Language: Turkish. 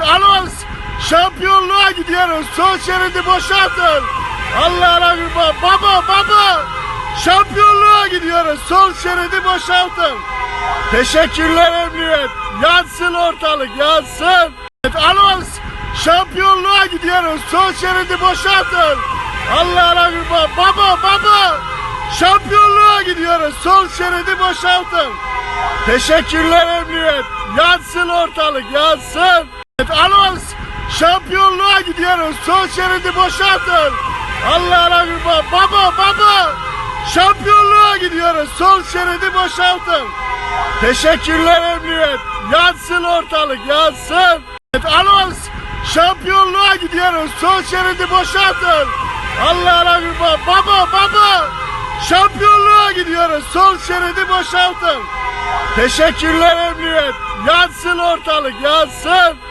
Anons şampiyonluğa gidiyoruz. Sol şeridi boşaltın. Allah'ına kurban. Baba baba. Şampiyonluğa gidiyoruz. Sol şeridi boşaltın. Teşekkürler emniyet. Yansın ortalık yansın. Anons şampiyonluğa gidiyoruz. Sol şeridi boşaltın. Allah'ına kurban. Baba baba. Şampiyonluğa gidiyoruz. Sol şeridi boşaltın. Teşekkürler emniyet. Yansın ortalık yansın. Anons şampiyonluğa gidiyoruz. Sol şeridi boşaltın. Allah'ına kurban. Baba baba. Şampiyonluğa gidiyoruz. Sol şeridi boşaltın. Teşekkürler emniyet. Yansın ortalık yansın. Anons şampiyonluğa gidiyoruz. Sol şeridi boşaltın. Allah'ına kurban. Baba baba. Şampiyonluğa gidiyoruz. Sol şeridi boşaltın. Teşekkürler emniyet. Yansın ortalık yansın.